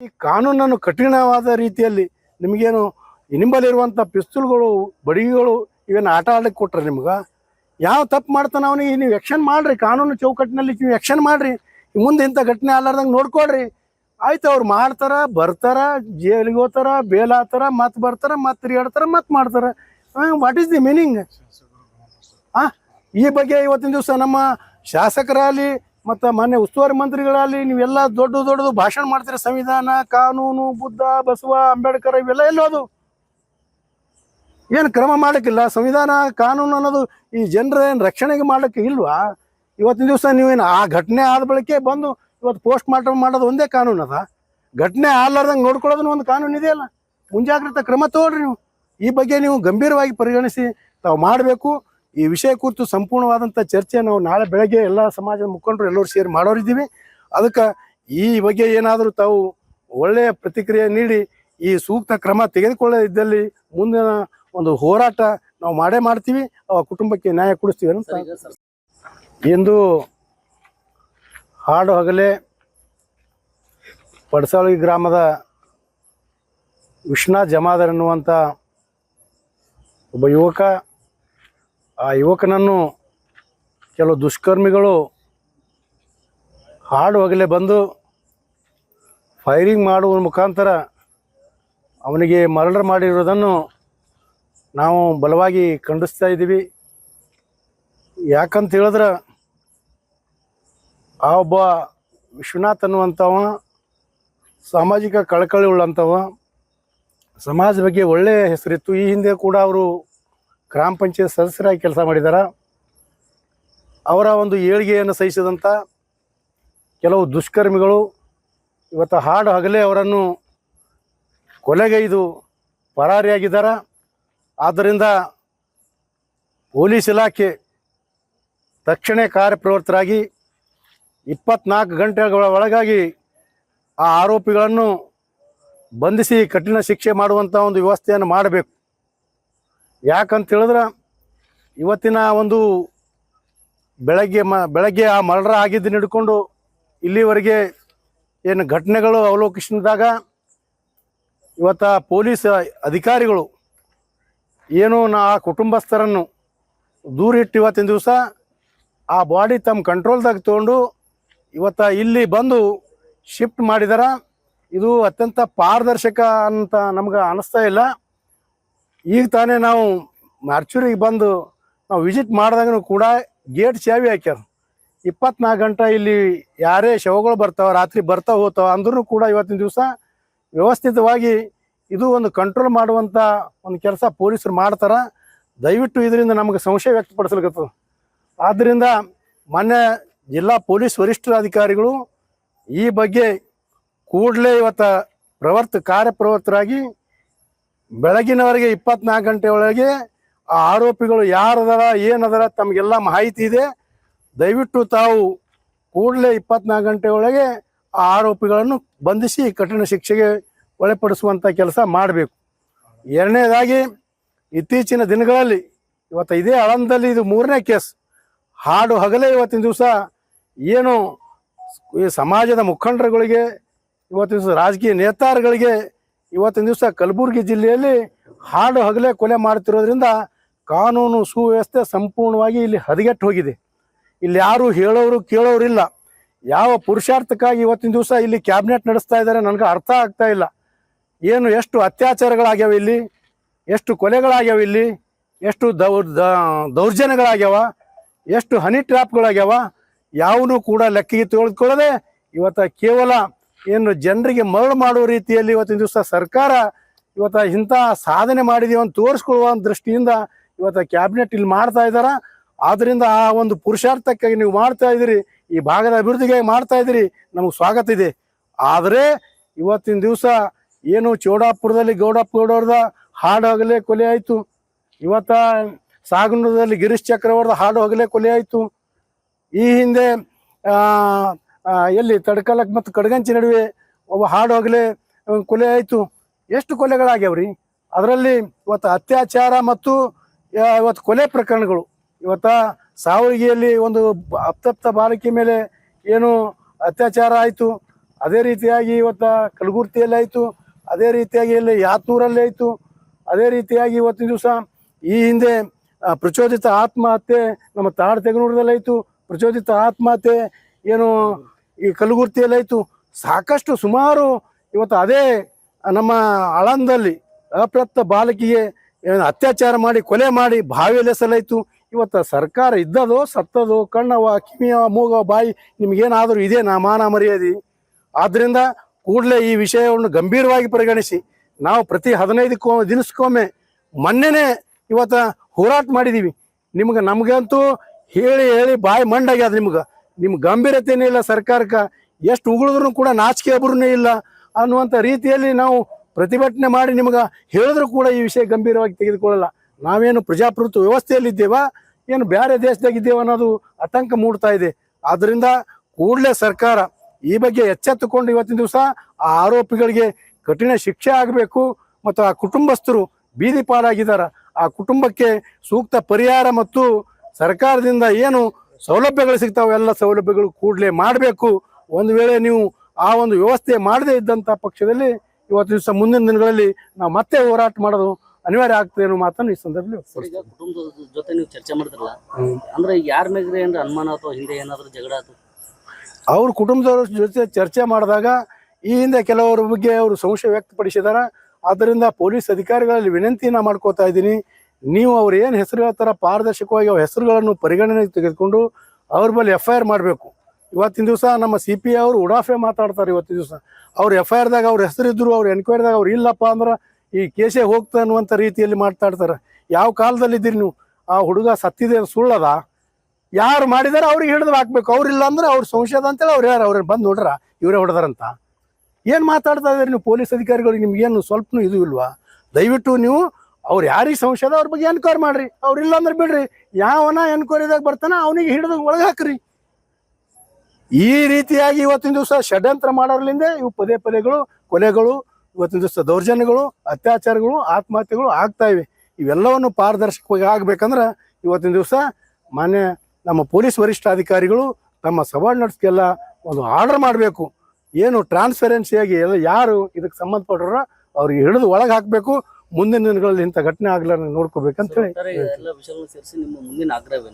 ಈ ಕಾನೂನನ್ನು ಕಠಿಣವಾದ ರೀತಿಯಲ್ಲಿ ನಿಮಗೇನು ನಿಂಬಲ್ಲಿರುವಂಥ ಪಿಸ್ತೂಲ್ಗಳು, ಬಡಿಗೆಗಳು ಇವೇನು ಆಟ ಆಡಲಿಕ್ಕೆ ಕೊಟ್ರೆ ನಿಮ್ಗೆ? ಯಾವ ತಪ್ಪು ಮಾಡ್ತಾನೆ ಅವನಿಗೆ ನೀವು ಯಕ್ಷನ್ ಮಾಡ್ರಿ. ಕಾನೂನು ಚೌಕಟ್ಟಿನಲ್ಲಿ ನೀವು ಯಕ್ಷನ್ ಮಾಡ್ರಿ. ಮುಂದೆ ಇಂಥ ಘಟನೆ ಆಗ್ಲಾರ್ದಂಗೆ ನೋಡ್ಕೊಳ್ರಿ. ಆಯ್ತು, ಅವ್ರು ಮಾಡ್ತಾರ, ಬರ್ತಾರ, ಜೇಲಿಗೆ ಹೋಗ್ತಾರ ಬೇಲ್ ಆತಾರ ಮತ್ತೆ ಬರ್ತಾರ ಮತ್ತೆ ತಿರುಗಾಡ್ತಾರ ಮತ್ತೆ ಮಾಡ್ತಾರ. ವಾಟ್ ಈಸ್ ದಿ ಮೀನಿಂಗ್ ಆ, ಈ ಬಗ್ಗೆ ಇವತ್ತಿನ ದಿವಸ ನಮ್ಮ ಶಾಸಕರಾಗಲಿ ಮತ್ತು ಮಾನ್ಯ ಉಸ್ತುವಾರಿ ಮಂತ್ರಿಗಳಲ್ಲಿ ನೀವೆಲ್ಲ ದೊಡ್ಡ ದೊಡ್ಡದು ಭಾಷಣ ಮಾಡ್ತೀರಿ. ಸಂವಿಧಾನ, ಕಾನೂನು, ಬುದ್ಧ, ಬಸವ, ಅಂಬೇಡ್ಕರ್, ಇವೆಲ್ಲ ಎಲ್ಲೋದು ಏನು ಕ್ರಮ ಮಾಡಕ್ಕಿಲ್ಲ ಸಂವಿಧಾನ, ಕಾನೂನು ಅನ್ನೋದು ಈ ಜನರ ಏನು ರಕ್ಷಣೆಗೆ ಮಾಡಕ್ಕೆ ಇಲ್ವಾ? ಇವತ್ತಿನ ದಿವಸ ನೀವೇನು ಆ ಘಟನೆ ಆದ ಬಳಿಕೆ ಬಂದು ಇವತ್ತು ಪೋಸ್ಟ್ ಮಾರ್ಟಮ್ ಮಾಡೋದು ಒಂದೇ ಕಾನೂನು ಅದ? ಘಟನೆ ಆಗ್ಲಾರ್ದಂಗೆ ನೋಡ್ಕೊಳ್ಳೋದನ್ನ ಒಂದು ಕಾನೂನು ಇದೆಯಲ್ಲ? ಮುಂಜಾಗ್ರತಾ ಕ್ರಮ ತಗೊಳ್ರಿ ನೀವು. ಈ ಬಗ್ಗೆ ನೀವು ಗಂಭೀರವಾಗಿ ಪರಿಗಣಿಸಿ ತಾವು ಮಾಡಬೇಕು. ಈ ವಿಷಯ ಕುರಿತು ಸಂಪೂರ್ಣವಾದಂಥ ಚರ್ಚೆ ನಾವು ನಾಳೆ ಬೆಳಗ್ಗೆ ಎಲ್ಲ ಸಮಾಜದ ಮುಖಂಡರು ಎಲ್ಲರೂ ಸೇರಿ ಮಾಡೋರಿದ್ದೀವಿ. ಅದಕ್ಕೆ ಈ ಬಗ್ಗೆ ಏನಾದರೂ ತಾವು ಒಳ್ಳೆಯ ಪ್ರತಿಕ್ರಿಯೆ ನೀಡಿ ಈ ಸೂಕ್ತ ಕ್ರಮ ತೆಗೆದುಕೊಳ್ಳದಿದ್ದಲ್ಲಿ ಮುಂದಿನ ಒಂದು ಹೋರಾಟ ನಾವು ಮಾಡೇ ಮಾಡ್ತೀವಿ. ಅವ ಕುಟುಂಬಕ್ಕೆ ನ್ಯಾಯ ಕೊಡಿಸ್ತೀವಿ ಅಂತ ಎಂದು ಹಾಡು ಹಗಲೇ ಪಡಸಾಳಿ ಗ್ರಾಮದ ವಿಶ್ವನಾಥ್ ಜಮಾದರ್ ಎನ್ನುವಂಥ ಒಬ್ಬ ಯುವಕ ಆ ಯುವಕನನ್ನು ಕೆಲವು ದುಷ್ಕರ್ಮಿಗಳು ಹಾಡು ಹಗಲೇ ಬಂದು ಫೈರಿಂಗ್ ಮಾಡುವ ಮುಖಾಂತರ ಅವನಿಗೆ ಮರ್ಡರ್ ಮಾಡಿರೋದನ್ನು ನಾವು ಬಲವಾಗಿ ಖಂಡಿಸ್ತಾ ಇದ್ದೀವಿ. ಯಾಕಂತ ಹೇಳಿದ್ರೆ ಆ ಒಬ್ಬ ವಿಶ್ವನಾಥ್ ಅನ್ನುವಂಥವ, ಸಾಮಾಜಿಕ ಕಳಕಳಿ ಉಳ್ಳಂಥವ ಸಮಾಜ ಬಗ್ಗೆ ಒಳ್ಳೆಯ ಹೆಸರಿತ್ತು. ಈ ಹಿಂದೆ ಕೂಡ ಅವರು ಗ್ರಾಮ ಪಂಚಾಯತ್ ಸದಸ್ಯರಾಗಿ ಕೆಲಸ ಮಾಡಿದ್ದಾರೆ ಅವರ ಒಂದು ಏಳಿಗೆಯನ್ನು ಸಹಿಸಿದಂಥ ಕೆಲವು ದುಷ್ಕರ್ಮಿಗಳು ಇವತ್ತು ಹಾಡು ಹಗಲೇ ಅವರನ್ನು ಕೊಲೆಗೈದು ಪರಾರಿಯಾಗಿದ್ದಾರೆ. ಆದ್ದರಿಂದ ಪೊಲೀಸ್ ಇಲಾಖೆ ತಕ್ಷಣ ಕಾರ್ಯಪ್ರವೃತ್ತರಾಗಿ ಇಪ್ಪತ್ನಾಲ್ಕು ಗಂಟೆಗಳ ಒಳಗಾಗಿ ಆ ಆರೋಪಿಗಳನ್ನು ಬಂಧಿಸಿ ಕಠಿಣ ಶಿಕ್ಷೆ ಮಾಡುವಂಥ ಒಂದು ವ್ಯವಸ್ಥೆಯನ್ನು ಮಾಡಬೇಕು. ಯಾಕಂತ ಹೇಳಿದ್ರೆ ಇವತ್ತಿನ ಒಂದು ಬೆಳಗ್ಗೆ ಮ, ಬೆಳಗ್ಗೆ ಆ ಮರ್ಡರ್ ಆಗಿದ್ದನ್ನು ಹಿಡ್ಕೊಂಡು ಇಲ್ಲಿವರೆಗೆ ಏನು ಘಟನೆಗಳು ಅವಲೋಕಿಸಿದಾಗ ಇವತ್ತ ಪೊಲೀಸ್ ಅಧಿಕಾರಿಗಳು ಏನು ನಾ ಆ ಕುಟುಂಬಸ್ಥರನ್ನು ದೂರಿಟ್ಟು ಇವತ್ತಿನ ದಿವಸ ಆ ಬಾಡಿ ತಮ್ಮ ಕಂಟ್ರೋಲ್ದಾಗ ತೊಗೊಂಡು ಇವತ್ತು ಇಲ್ಲಿ ಬಂದು ಶಿಫ್ಟ್ ಮಾಡಿದಾರ. ಇದು ಅತ್ಯಂತ ಪಾರದರ್ಶಕ ಅಂತ ನಮ್ಗೆ ಅನ್ನಿಸ್ತಾ ಇಲ್ಲ. ಈಗ ತಾನೇ ನಾವು ಮಾರ್ಚೂರಿಗೆ ಬಂದು ನಾವು ವಿಸಿಟ್ ಮಾಡಿದಾಗೂ ಕೂಡ ಗೇಟ್ ಚಾವಿ ಹಾಕ್ಯಾರ. ಇಪ್ಪತ್ನಾಲ್ಕು ಗಂಟೆ ಇಲ್ಲಿ ಯಾರೇ ಶವಗಳು ಬರ್ತಾವ, ರಾತ್ರಿ ಬರ್ತಾ ಹೋಗ್ತಾವೆ ಅಂದ್ರೂ ಕೂಡ ಇವತ್ತಿನ ದಿವಸ ವ್ಯವಸ್ಥಿತವಾಗಿ ಇದು ಒಂದು ಕಂಟ್ರೋಲ್ ಮಾಡುವಂಥ ಒಂದು ಕೆಲಸ ಪೊಲೀಸರು ಮಾಡ್ತಾರೆ. ದಯವಿಟ್ಟು ಇದರಿಂದ ನಮಗೆ ಸಂಶಯ ವ್ಯಕ್ತಪಡಿಸ್ಲಿಕ್ಕತ್ತದ ಆದ್ದರಿಂದ ಮೊನ್ನೆ ಜಿಲ್ಲಾ ಪೊಲೀಸ್ ವರಿಷ್ಠಾಧಿಕಾರಿಗಳು ಈ ಬಗ್ಗೆ ಕೂಡಲೇ ಇವತ್ತು ಪ್ರವರ್ತ ಕಾರ್ಯಪ್ರವರ್ತರಾಗಿ ಬೆಳಗಿನವರೆಗೆ ಇಪ್ಪತ್ನಾಲ್ಕು ಗಂಟೆ ಒಳಗೆ ಆ ಆರೋಪಿಗಳು ಯಾರದಾರ, ಏನದಾರ ತಮಗೆಲ್ಲ ಮಾಹಿತಿ ಇದೆ. ದಯವಿಟ್ಟು ತಾವು ಕೂಡಲೇ ಇಪ್ಪತ್ನಾಲ್ಕು ಗಂಟೆ ಒಳಗೆ ಆ ಆರೋಪಿಗಳನ್ನು ಬಂಧಿಸಿ ಕಠಿಣ ಶಿಕ್ಷೆಗೆ ಒಳಪಡಿಸುವಂಥ ಕೆಲಸ ಮಾಡಬೇಕು. ಎರಡನೇದಾಗಿ, ಇತ್ತೀಚಿನ ದಿನಗಳಲ್ಲಿ, ಇವತ್ತು ಇದೇ ಆಳಂದಲ್ಲಿ ಇದು ಮೂರನೇ ಕೇಸ್. ಹಾಡು ಹಗಲೇ ಇವತ್ತಿನ ದಿವಸ ಏನು ಈ ಸಮಾಜದ ಮುಖಂಡರುಗಳಿಗೆ, ಇವತ್ತಿನ ದಿವಸ ರಾಜಕೀಯ ನೇತಾರಗಳಿಗೆ ಇವತ್ತಿನ ದಿವಸ ಕಲಬುರಗಿ ಜಿಲ್ಲೆಯಲ್ಲಿ ಹಾಡು ಹಗಲೇ ಕೊಲೆ ಮಾಡ್ತಿರೋದ್ರಿಂದ ಕಾನೂನು ಸುವ್ಯವಸ್ಥೆ ಸಂಪೂರ್ಣವಾಗಿ ಇಲ್ಲಿ ಹದಗೆಟ್ಟು ಹೋಗಿದೆ. ಇಲ್ಲಿ ಯಾರು ಹೇಳೋರು ಕೇಳೋರಿಲ್ಲ ಯಾವ ಪುರುಷಾರ್ಥಕ್ಕಾಗಿ ಇವತ್ತಿನ ದಿವಸ ಇಲ್ಲಿ ಕ್ಯಾಬಿನೆಟ್ ನಡೆಸ್ತಾ ಇದ್ದಾರೆ ನನಗೆ ಅರ್ಥ ಆಗ್ತಾ ಇಲ್ಲ. ಏನು ಎಷ್ಟು ಅತ್ಯಾಚಾರಗಳಾಗ್ಯಾವ ಇಲ್ಲಿ? ಎಷ್ಟು ಕೊಲೆಗಳಾಗ್ಯಾವ ಇಲ್ಲಿ? ಎಷ್ಟು ದೌರ್ ದೌರ್ಜನ್ಯಗಳಾಗ್ಯಾವ? ಎಷ್ಟು ಹನಿ ಟ್ರ್ಯಾಪ್ಗಳಾಗ್ಯಾವ ಯಾವನು ಕೂಡ ಲೆಕ್ಕಿಗೆ ತೆಗೆದುಕೊಳ್ಳದೆ ಇವತ್ತು ಕೇವಲ ಏನು ಜನರಿಗೆ ಮರಳು ಮಾಡುವ ರೀತಿಯಲ್ಲಿ ಇವತ್ತಿನ ದಿವಸ ಸರ್ಕಾರ ಇವತ್ತು ಇಂಥ ಸಾಧನೆ ಮಾಡಿದೀವಿ ಅಂತ ತೋರಿಸ್ಕೊಳ್ಳುವ ದೃಷ್ಟಿಯಿಂದ ಇವತ್ತು ಕ್ಯಾಬಿನೆಟ್ ಇಲ್ಲಿ ಮಾಡ್ತಾ ಇದ್ದಾರ ಆದ್ದರಿಂದ ಆ ಒಂದು ಪುರುಷಾರ್ಥಕ್ಕಾಗಿ ನೀವು ಮಾಡ್ತಾ ಇದ್ದೀರಿ, ಈ ಭಾಗದ ಅಭಿವೃದ್ಧಿಗೆ ಮಾಡ್ತಾ ಇದ್ದೀರಿ, ನಮಗೆ ಸ್ವಾಗತ ಇದೆ. ಆದರೆ ಇವತ್ತಿನ ದಿವಸ ಏನು ಚೌಡಾಪುರದಲ್ಲಿ ಗೌಡಪ್ಪ ಗೌಡವ್ರದ ಹಾಡು ಹಗಲೇ ಕೊಲೆ ಆಯಿತು. ಇವತ್ತ ಸಾಗನೂರದಲ್ಲಿ ಗಿರೀಶ್ ಚಕ್ರವರ್ದ ಹಾಡು ಹಗಲೇ ಕೊಲೆ ಆಯಿತು. ಈ ಹಿಂದೆ ಎಲ್ಲಿ ತಡ್ಕಲಕ್ ಮತ್ತು ಕಡಗಂಚಿ ನಡುವೆ ಒಬ್ಬ ಹಾಡು ಹಗಲೇ ಕೊಲೆ ಆಯಿತು. ಎಷ್ಟು ಕೊಲೆಗಳಾಗ್ಯಾವ್ರಿ? ಅದರಲ್ಲಿ ಇವತ್ತು ಅತ್ಯಾಚಾರ ಮತ್ತು ಇವತ್ತು ಕೊಲೆ ಪ್ರಕರಣಗಳು. ಇವತ್ತು ಸಾವಿಗಿಯಲ್ಲಿ ಒಂದು ಅಪ್ತಪ್ತ ಬಾಲಕಿ ಮೇಲೆ ಏನು ಅತ್ಯಾಚಾರ ಆಯಿತು. ಅದೇ ರೀತಿಯಾಗಿ ಇವತ್ತು ಕಲಗುರ್ತಿಯಲ್ಲಿ ಆಯಿತು. ಅದೇ ರೀತಿಯಾಗಿ ಇಲ್ಲಿ ಯಾತ್ನೂರಲ್ಲಿ ಆಯಿತು. ಅದೇ ರೀತಿಯಾಗಿ ಇವತ್ತಿನ ದಿವಸ ಈ ಹಿಂದೆ ಪ್ರಚೋದಿತ ಆತ್ಮಹತ್ಯೆ ನಮ್ಮ ತಾಡ್ ತೆಗನೂರದಲ್ಲಿ ಆಯಿತು ಪ್ರಚೋದಿತ ಆತ್ಮಹತ್ಯೆ ಏನು ಈ ಕಲಗುರ್ತಿಯಲ್ಲಿ ಆಯಿತು ಸಾಕಷ್ಟು ಸುಮಾರು ಇವತ್ತು ಅದೇ ನಮ್ಮ ಆಳಂದಲ್ಲಿ ಅಪ್ರಾಪ್ತ ಬಾಲಕಿಗೆ ಅತ್ಯಾಚಾರ ಮಾಡಿ, ಕೊಲೆ ಮಾಡಿ ಬಾವಿಯಲ್ಲಿ ಎಲೆಸಲಾಯಿತು. ಇವತ್ತು ಸರ್ಕಾರ ಇದ್ದದೋ ಸತ್ತದೋ ಕಣ್ಣವ ಕಿವಿಯ, ಮೂಗ, ಬಾಯಿ ನಿಮಗೇನಾದರೂ ಇದೆ ನಾ ಮಾನ ಮರ್ಯಾದೆ. ಆದ್ದರಿಂದ ಕೂಡಲೇ ಈ ವಿಷಯವನ್ನು ಗಂಭೀರವಾಗಿ ಪರಿಗಣಿಸಿ. ನಾವು ಪ್ರತಿ ಹದಿನೈದು ದಿನಸ್ಕೊಮ್ಮೆ ದಿನಕ್ಕೊಮ್ಮೆ ಮೊನ್ನೆನೇ ಇವತ್ತು ಹೋರಾಟ ಮಾಡಿದ್ದೀವಿ ನಿಮ್ಗೆ ನಮಗಂತೂ ಹೇಳಿ ಹೇಳಿ ಬಾಯಿ ಮಂಡಾಗ್ಯದ ನಿಮ್ಗೆ. ನಿಮ್ಗೆ ಗಂಭೀರತೆನೇ ಇಲ್ಲ ಸರ್ಕಾರಕ್ಕೆ. ಎಷ್ಟು ಉಗುಳಿದ್ರು ಕೂಡ ನಾಚಿಕೆ ಅಬ್ರನೇ ಇಲ್ಲ ಅನ್ನುವಂಥ ರೀತಿಯಲ್ಲಿ ನಾವು ಪ್ರತಿಭಟನೆ ಮಾಡಿ ನಿಮ್ಗೆ ಹೇಳಿದ್ರು ಕೂಡ ಈ ವಿಷಯ ಗಂಭೀರವಾಗಿ ತೆಗೆದುಕೊಳ್ಳಲ್ಲ. ನಾವೇನು ಪ್ರಜಾಪ್ರಭುತ್ವ ವ್ಯವಸ್ಥೆಯಲ್ಲಿದ್ದೇವಾ? ಏನು ಬೇರೆ ದೇಶದಾಗಿದ್ದೇವೆ ಅನ್ನೋದು ಆತಂಕ ಮೂಡ್ತಾ ಇದೆ. ಆದ್ದರಿಂದ ಕೂಡಲೇ ಸರ್ಕಾರ ಈ ಬಗ್ಗೆ ಎಚ್ಚೆತ್ತುಕೊಂಡು ಇವತ್ತಿನ ದಿವಸ ಆ ಆರೋಪಿಗಳಿಗೆ ಕಠಿಣ ಶಿಕ್ಷೆ ಆಗಬೇಕು ಮತ್ತು ಆ ಕುಟುಂಬಸ್ಥರು ಬೀದಿ ಪಾಲಾಗಿದ್ದಾರೆ ಆ ಕುಟುಂಬಕ್ಕೆ ಸೂಕ್ತ ಪರಿಹಾರ ಮತ್ತು ಸರ್ಕಾರದಿಂದ ಏನು ಸೌಲಭ್ಯಗಳು ಸಿಗ್ತಾವೆ ಎಲ್ಲ ಸೌಲಭ್ಯಗಳು ಕೂಡಲೇ ಮಾಡಬೇಕು. ಒಂದು ವೇಳೆ ನೀವು ಆ ಒಂದು ವ್ಯವಸ್ಥೆ ಮಾಡದೇ ಇದ್ದಂಥ ಪಕ್ಷದಲ್ಲಿ ಇವತ್ತು ದಿವಸ ಮುಂದಿನ ದಿನಗಳಲ್ಲಿ ನಾವು ಮತ್ತೆ ಹೋರಾಟ ಮಾಡೋದು ಅನಿವಾರ್ಯ ಆಗ್ತದೆ ಅನ್ನೋ ಮಾತನ್ನು ಈ ಸಂದರ್ಭದಲ್ಲಿ ಈಗ ಕುಟುಂಬದ ಜೊತೆ ನೀವು ಚರ್ಚೆ ಮಾಡಿದ್ರಲ್ಲ ಅಂದ್ರೆ ಯಾರ ಮೇಲೆ ಅಂದ್ರೆ ಅನುಮಾನ ಅಥವಾ ಹಿಂದೆ ಏನಾದರೂ ಜಗಳ ಅವ್ರ ಕುಟುಂಬದವ್ರ ಜೊತೆ ಚರ್ಚೆ ಮಾಡಿದಾಗ ಈ ಹಿಂದೆ ಕೆಲವರ ಬಗ್ಗೆ ಅವರು ಸಂಶಯ ವ್ಯಕ್ತಪಡಿಸಿದಾರ. ಆದ್ದರಿಂದ ಪೊಲೀಸ್ ಅಧಿಕಾರಿಗಳಲ್ಲಿ ವಿನಂತಿಯನ್ನು ಮಾಡ್ಕೋತಾ ಇದ್ದೀನಿ. ನೀವು ಅವ್ರು ಏನು ಹೆಸರು ಹೇಳ್ತಾರ ಪಾರದರ್ಶಕವಾಗಿ ಅವ್ರ ಹೆಸರುಗಳನ್ನು ಪರಿಗಣನೆಗೆ ತೆಗೆದುಕೊಂಡು ಅವ್ರ ಮೇಲೆ ಎಫ್ ಐ ಆರ್ ಮಾಡಬೇಕು. ಇವತ್ತಿನ ದಿವಸ ನಮ್ಮ ಸಿ ಪಿ ಅವರು ಉಡಾಫೆ ಮಾತಾಡ್ತಾರೆ ಇವತ್ತಿನ ದಿವಸ. ಅವ್ರು ಎಫ್ ಐ ಆರ್ದಾಗ ಅವ್ರ ಹೆಸರಿದ್ದರು ಅವ್ರು ಎನ್ಕ್ವೈರಿದಾಗ ಅವ್ರು ಇಲ್ಲಪ್ಪ ಅಂದ್ರೆ ಈ ಕೇಸೇ ಹೋಗ್ತಾ ಅನ್ನುವಂಥ ರೀತಿಯಲ್ಲಿ ಮಾತಾಡ್ತಾರೆ. ಯಾವ ಕಾಲದಲ್ಲಿದ್ದೀರಿ ನೀವು? ಆ ಹುಡುಗ ಸತ್ತಿದೆ ಸುಳ್ಳದ? ಯಾರು ಮಾಡಿದಾರೆ ಅವ್ರಿಗೆ ಹಿಡಿದು ಹಾಕ್ಬೇಕು. ಅವ್ರಿಲ್ಲ ಅಂದ್ರೆ ಅವ್ರ ಸಂಶಯದ ಅಂತೇಳಿ ಅವ್ರು ಯಾರು? ಅವ್ರನ್ನ ಬಂದು ನೋಡ್ರ, ಇವರೇ ಹೊಡೆದಾರಂತ. ಏನು ಮಾತಾಡ್ತಾ ಇದ್ದೀರಿ ನೀವು? ಪೊಲೀಸ್ ಅಧಿಕಾರಿಗಳಿಗೆ ನಿಮ್ಗೇನು ಸ್ವಲ್ಪನೂ ಇದು ಇಲ್ವಾ? ದಯವಿಟ್ಟು ನೀವು ಅವ್ರು ಯಾರಿಗೆ ಸಂಶಯದ? ಅವ್ರ ಬಗ್ಗೆ ಎನ್ಕ್ವೈರಿ ಮಾಡ್ರಿ. ಅವ್ರಿಲ್ಲ ಅಂದ್ರೆ ಬಿಡ್ರಿ. ಯಾವನ ಎನ್ಕ್ವೈರಿದಾಗ ಬರ್ತಾನ, ಅವನಿಗೆ ಹಿಡಿದು ಒಳಗೆ ಹಾಕ್ರಿ. ಈ ರೀತಿಯಾಗಿ ಇವತ್ತಿನ ದಿವಸ ಷಡ್ಯಂತ್ರ ಮಾಡೋರ್ಲಿಂದ ಇವು ಪದೇ ಪದೇಗಳು, ಕೊಲೆಗಳು, ಇವತ್ತಿನ ದಿವಸ ದೌರ್ಜನ್ಯಗಳು, ಅತ್ಯಾಚಾರಗಳು, ಆತ್ಮಹತ್ಯೆಗಳು ಆಗ್ತಾ ಇವೆ. ಇವೆಲ್ಲವನ್ನು ಪಾರದರ್ಶಕವಾಗಿ ಆಗ್ಬೇಕಂದ್ರೆ ಇವತ್ತಿನ ದಿವಸ ಮಾನ್ಯ ನಮ್ಮ ಪೊಲೀಸ್ ವರಿಷ್ಠಾಧಿಕಾರಿಗಳು ತಮ್ಮ ಸಬಾರ್ಡಿನೇಟ್ಸ್ಗೆಲ್ಲ ಒಂದು ಆರ್ಡರ್ ಮಾಡಬೇಕು. ಏನು ಟ್ರಾನ್ಸ್ಪರೆನ್ಸಿಯಾಗಿ ಎಲ್ಲ ಯಾರು ಇದಕ್ಕೆ ಸಂಬಂಧಪಟ್ಟರೋ ಅವ್ರಿಗೆ ಹಿಡಿದು ಒಳಗೆ ಹಾಕಬೇಕು. ಮುಂದಿನ ದಿನಗಳಲ್ಲಿ ಇಂಥ ಘಟನೆ ಆಗ್ಲಾರ ನೋಡ್ಕೋಬೇಕಂತ ಹೇಳಿ ಮುಂದಿನ ಆಗ್ರಹವೇನು?